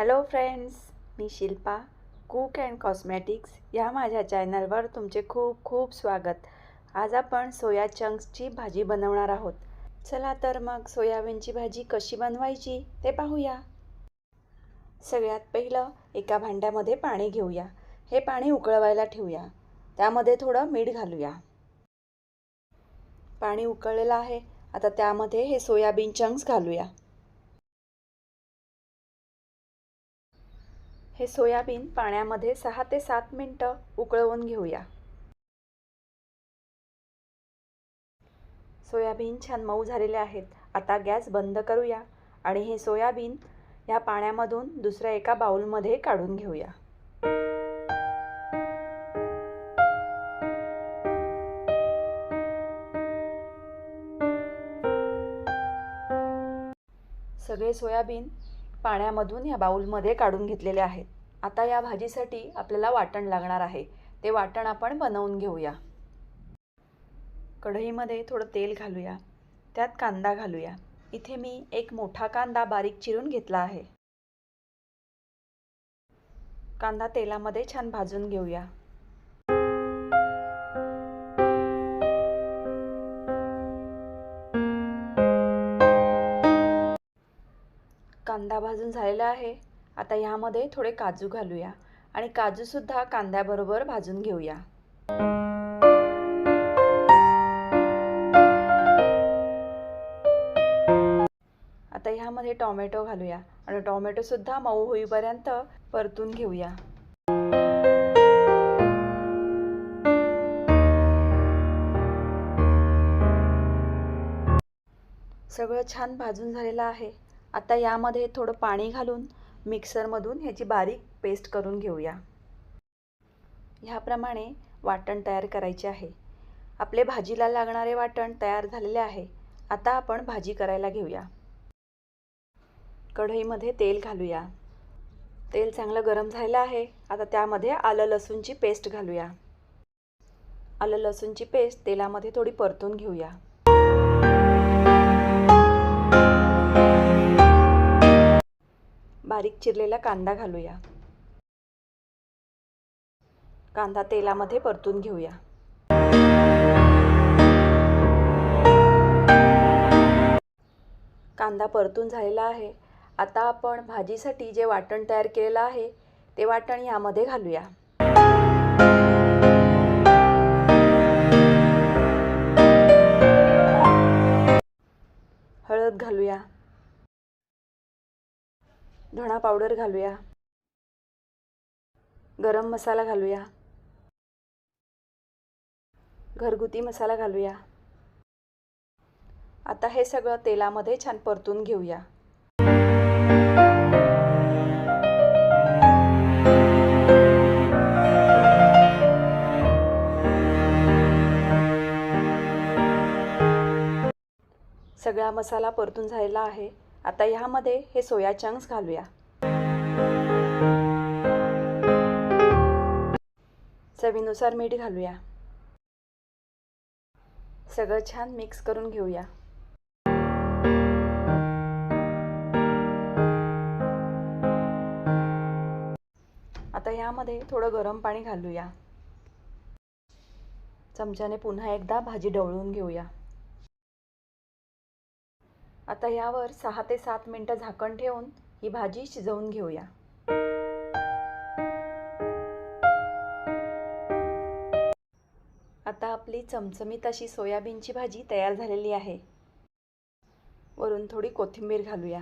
Hello friends मी Shilpa. Cook and cosmetics या माझ्या चॅनलवर तुमचे खूप खूप स्वागत. आज आपण सोया चंक्सची भाजी बनवणार आहोत. चला तर मग सोयाबीनची भाजी कशी बनवायची ते पाहूया. सगळ्यात पहिलं एका भांड्यामध्ये पाणी घेऊया. हे पाणी उकळवायला ठेवूया. त्यामध्ये थोडं मीठ घालूया. पाणी उकळलेलं आहे. आता त्यामध्ये हे सोयाबीन चंक्स घालूया. हे सोयाबीन पाण्यामध्ये सहा ते सात मिनटं उकळवून घेऊया. सोयाबीन छान मऊ झालेले आहेत. आता गॅस बंद करूया आणि हे सोयाबीन या पाण्यामधून दुसऱ्या एका बाउलमध्ये काढून घेऊया. सगळे सोयाबीन पाण्यामधून या बाऊलमध्ये काढून घेतलेले आहेत. आता या भाजीसाठी आपल्याला वाटण लागणार आहे. ते वाटण आपण बनवून घेऊया. कढईमध्ये थोडं तेल घालूया. त्यात कांदा घालूया. इथे मी एक मोठा कांदा बारीक चिरून घेतला आहे. कांदा तेलामध्ये छान भाजून घेऊया. कांदा भाजून झालेला आहे. आता ह्यामध्ये थोडे काजू घालूया आणि काजूसुद्धा कांद्याबरोबर भाजून घेऊया. आता ह्यामध्ये टॉमॅटो घालूया आणि टॉमॅटोसुद्धा मऊ होईपर्यंत परतून घेऊया. सगळं छान भाजून झालेलं आहे. आता यामध्ये थोडं पाणी घालून मिक्सरमधून ह्याची बारीक पेस्ट करून घेऊया. ह्याप्रमाणे वाटण तयार करायचे आहे. आपले भाजीला लागणारे वाटण तयार झालेले आहे. आता आपण भाजी करायला घेऊया. कढईमध्ये तेल घालूया. तेल चांगलं गरम झालेलं आहे. आता त्यामध्ये आलं लसूणची पेस्ट घालूया. आलं लसूणची पेस्ट तेलामध्ये थोडी परतून घेऊया. बारीक चिरलेला कांदा घालूया. कांदा तेलामध्ये परतून घेऊया. कांदा परतून झालेला आहे. आता आपण भाजीसाठी जे वाटण तयार केलेलं आहे ते वाटण यामध्ये घालूया. धणा पावडर घालूया. गरम मसाला घालूया. घरगुती मसाला घालूया. आता हे सगळं तेलामध्ये छान परतून घेऊया. सगळा मसाला परतून झालेला आहे. आता ह्यामध्ये हे सोया चंक्स घालूया. चवीनुसार मीठ घालूया. सगळं छान मिक्स करून घेऊया. आता ह्यामध्ये थोडं गरम पाणी घालूया. चमच्याने पुन्हा एकदा भाजी ढवळून घेऊया. आता यावर सहा ते सात मिनटं झाकण ठेवून ही भाजी शिजवून घेऊया. आता आपली चमचमीत अशी सोयाबीनची भाजी तयार झालेली आहे. वरून थोडी कोथिंबीर घालूया.